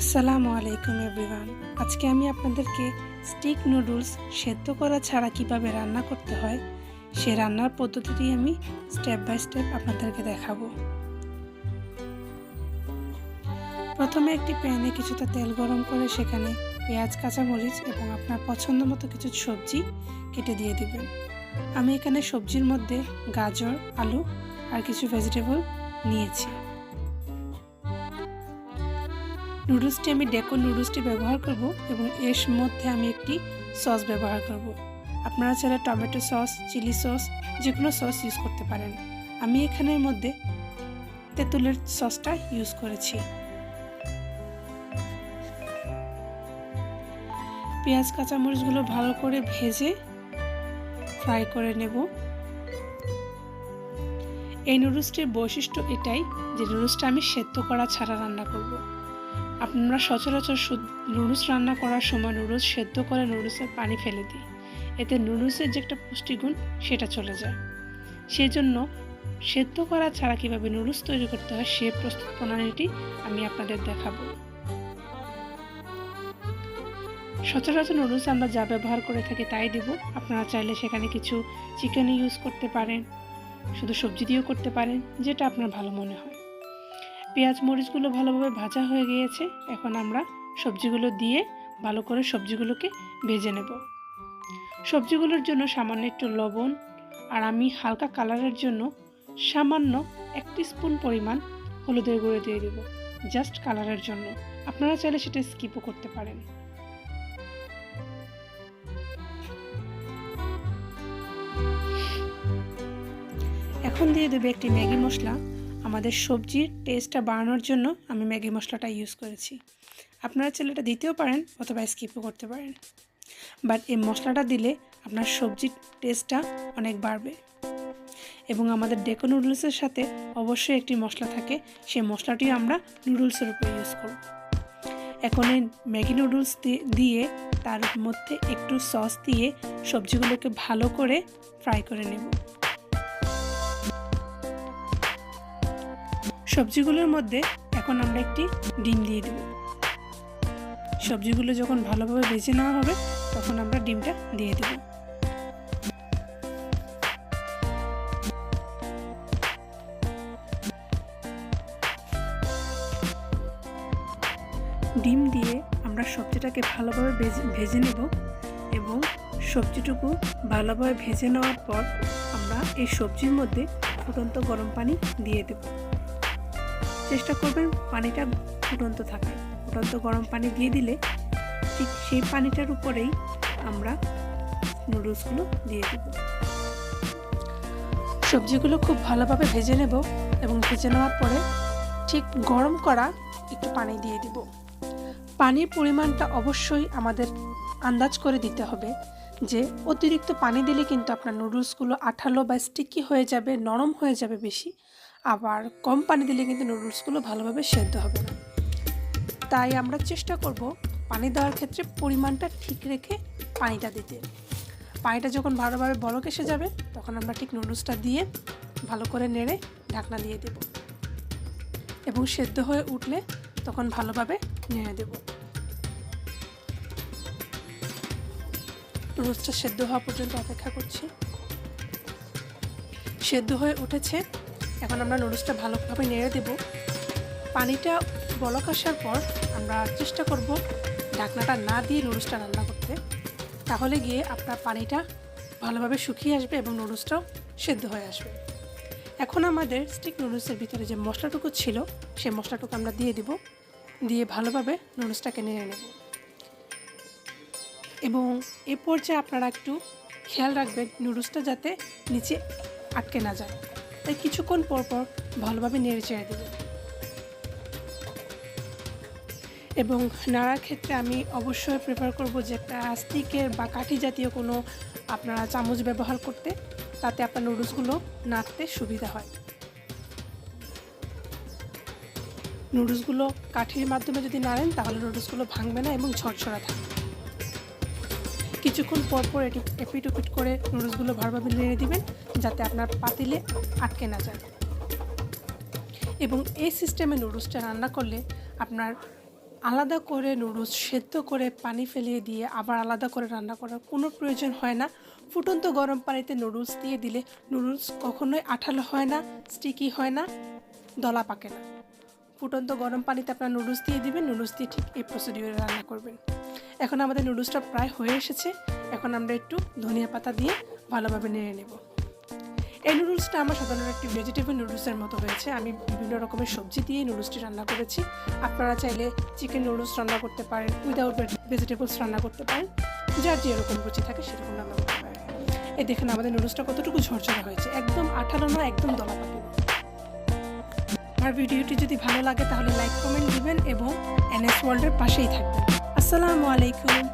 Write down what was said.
আসসালামু আলাইকুম এভরিওয়ান। আজকে আমি আপনাদেরকে স্টিক নুডলস সেদ্ধ করা ছাড়া কীভাবে রান্না করতে হয়, সে রান্নার পদ্ধতিটি আমি স্টেপ বাই স্টেপ আপনাদেরকে দেখাবো। প্রথমে একটি প্যানে কিছুটা তেল গরম করে সেখানে পেঁয়াজ, কাঁচামরিচ এবং আপনার পছন্দ মতো কিছু সবজি কেটে দিয়ে দিবেন। আমি এখানে সবজির মধ্যে গাজর, আলু আর কিছু ভেজিটেবল নিয়েছি। নুডলসটি আমি ডেকো নুডলসটি ব্যবহার করব এবং এর মধ্যে আমি একটি সস ব্যবহার করব। আপনারা চাইলে টমেটো সস, চিলি সস যে কোনো সস ইউজ করতে পারেন। আমি এখানের মধ্যে তেঁতুলের সসটা ইউজ করেছি। পেঁয়াজ, কাঁচামরিচগুলো ভালো করে ভেজে ফ্রাই করে নেব। এই নুডলসটির বৈশিষ্ট্য এটাই যে নুডলসটা আমি সেদ্ধ করা ছাড়া রান্না করব। আপনারা সচরাচর নুডলস রান্না করার সময় নুডলস সেদ্ধ করে নুডলসের পানি ফেলে দিই। এতে নুডলসের যে একটা পুষ্টিগুণ, সেটা চলে যায়। সেই জন্য সেদ্ধ করা ছাড়া কীভাবে নুডলস তৈরি করতে হয়, সে প্রস্তুত প্রণালীটি আমি আপনাদের দেখাবো। সচরাচর নুডলস আমরা যা ব্যবহার করে থাকি তাই দেব। আপনারা চাইলে সেখানে কিছু চিকেন ইউজ করতে পারেন, শুধু সবজি দিয়েও করতে পারেন, যেটা আপনার ভালো মনে হয়। পেঁয়াজ মরিচগুলো ভালোভাবে ভাজা হয়ে গিয়েছে। এখন আমরা সবজিগুলো দিয়ে ভালো করে সবজিগুলোকে ভেজে নেব। সবজিগুলোর জন্য সামান্য একটু লবণ আর আমি হালকা কালারের জন্য সামান্য এক স্পুন পরিমাণ হলুদের গুঁড়ো দিয়ে দেব, জাস্ট কালারের জন্য। আপনারা চাইলে সেটা স্কিপও করতে পারেন। এখন দিয়ে দেবে একটি ম্যাগি মশলা। আমাদের সবজির টেস্টটা বাড়ানোর জন্য আমি ম্যাগি মশলাটা ইউজ করেছি। আপনারা এটা দিতেও পারেন অথবা স্কিপও করতে পারেন। বাট এই মশলাটা দিলে আপনার সবজির টেস্টটা অনেক বাড়বে। এবং আমাদের ডেকো নুডলসের সাথে অবশ্যই একটি মশলা থাকে, সেই মশলাটিও আমরা নুডলসের উপরে ইউজ করব। এখন এই ম্যাগি নুডলস দিয়ে তার মধ্যে একটু সস দিয়ে সবজিগুলোকে ভালো করে ফ্রাই করে নেব। সবজিগুলোর মধ্যে এখন আমরা একটি ডিম দিয়ে দেব। সবজিগুলো যখন ভালোভাবে ভেজে নেওয়া হবে, তখন আমরা ডিমটা দিয়ে দেব। ডিম দিয়ে আমরা সবজিটাকে ভালোভাবে ভেজে নেব এবং সবজিটুকু ভালোভাবে ভেজে নেওয়ার পর আমরা এই সবজির মধ্যে ফুটন্ত গরম পানি দিয়ে দেব। চেষ্টা করবেন পানিটা ফুটন্ত থাকার ফুটন্ত গরম পানি দিয়ে দিলে ঠিক সেই পানিটার উপরেই আমরা নুডলসগুলো দিয়ে দেব। সবজিগুলো খুব ভালোভাবে ভেজে নেব এবং ভেজে নেওয়ার পরে ঠিক গরম করা একটু পানি দিয়ে দিব। পানির পরিমাণটা অবশ্যই আমাদের আন্দাজ করে দিতে হবে যে অতিরিক্ত পানি দিলে কিন্তু আপনার নুডলসগুলো আঠালো বা স্টিকি হয়ে যাবে, নরম হয়ে যাবে বেশি। আবার কম পানি দিলে কিন্তু নুডলসগুলো ভালোভাবে সেদ্ধ হবে। না তাই আমরা চেষ্টা করব পানি দেওয়ার ক্ষেত্রে পরিমাণটা ঠিক রেখে পানিটা দিতে। পানিটা যখন ভালোভাবে বলক এসে যাবে, তখন আমরা ঠিক নুডলসটা দিয়ে ভালো করে নেড়ে ঢাকনা দিয়ে দেব। এবং সেদ্ধ হয়ে উঠলে তখন ভালোভাবে নেড়ে দেব। নুডলসটা সেদ্ধ হওয়া পর্যন্ত অপেক্ষা করছি। সেদ্ধ হয়ে উঠেছে এখন আমরা নুডলসটা ভালোভাবে নেড়ে দেব। পানিটা বলক আসার পর আমরা চেষ্টা করব ঢাকনাটা না দিয়ে নুডলসটা রান্না করতে। তাহলে গিয়ে আপনার পানিটা ভালোভাবে শুকিয়ে আসবে এবং নুডলসটাও সেদ্ধ হয়ে আসবে। এখন আমাদের স্টিক নুডলসের ভিতরে যে মশলাটুকু ছিল, সেই মশলাটুকু আমরা দিয়ে দিব। দিয়ে ভালোভাবে নুডলসটাকে নেড়ে নেব। এবং এ পর্যায়ে আপনারা একটু খেয়াল রাখবেন নুডলসটা যাতে নিচে আটকে না যায়। তাই কিছুক্ষণ পর পর ভালোভাবে নেড়ে চেড়ে দেবেন এবং নাড়ার ক্ষেত্রে আমি অবশ্যই প্রেফার করব যে একটা স্টিকের বা কাঠি জাতীয় কোনো আপনারা চামচ ব্যবহার করতে, তাতে আপনার নুডলসগুলো নাড়তে সুবিধা হয়। নুডলসগুলো কাঠির মাধ্যমে যদি নাড়েন, তাহলে নুডলসগুলো ভাঙবে না এবং ঝরঝরা থাকবে। কিছুক্ষণ পর পর এটি এপিট ওপিট করে নুডলসগুলো ভালোভাবে নেড়ে দিবেন, যাতে আপনার পাতিলে আটকে না যায়। এবং এই সিস্টেমে নুডলসটা রান্না করলে আপনার আলাদা করে নুডলস সেদ্ধ করে পানি ফেলিয়ে দিয়ে আবার আলাদা করে রান্না করার কোনো প্রয়োজন হয় না। ফুটন্ত গরম পানিতে নুডলস দিয়ে দিলে নুডলস কখনোই আঠালো হয় না স্টিকি হয় না, দলা পাকে না। ফুটন্ত গরম পানিতে আপনার নুডলস দিয়ে দিবেন, নুডলস দিয়ে ঠিক এই প্রসিডিউরে রান্না করবেন। এখন আমাদের নুডলসটা প্রায় হয়ে এসেছে। এখন আমরা একটু ধনিয়া পাতা দিয়ে ভালোভাবে নেড়ে নেব। এই নুডলসটা আমার সাধারণত একটি ভেজিটেবল নুডলসের মতো হয়েছে। আমি বিভিন্ন রকমের সবজি দিয়ে নুডলসটি রান্না করেছি। আপনারা চাইলে চিকেন নুডলস রান্না করতে পারেন উইদাউট ভেজিটেবলস রান্না করতে পারেন। যার যেরকম রুচি থাকে সেরকম রান্না করতে পারেন। এই দেখেন আমাদের নুডলসটা কতটুকু ঝরঝরে হয়েছে। একদম আঠালো না, একদম দলা পাকে না। আমার ভিডিওটি যদি ভালো লাগে তাহলে লাইক, কমেন্ট দিবেন এবং এনএস ওয়ার্ল্ডের পাশেই থাকবেন। আসসালামু আলাইকুম।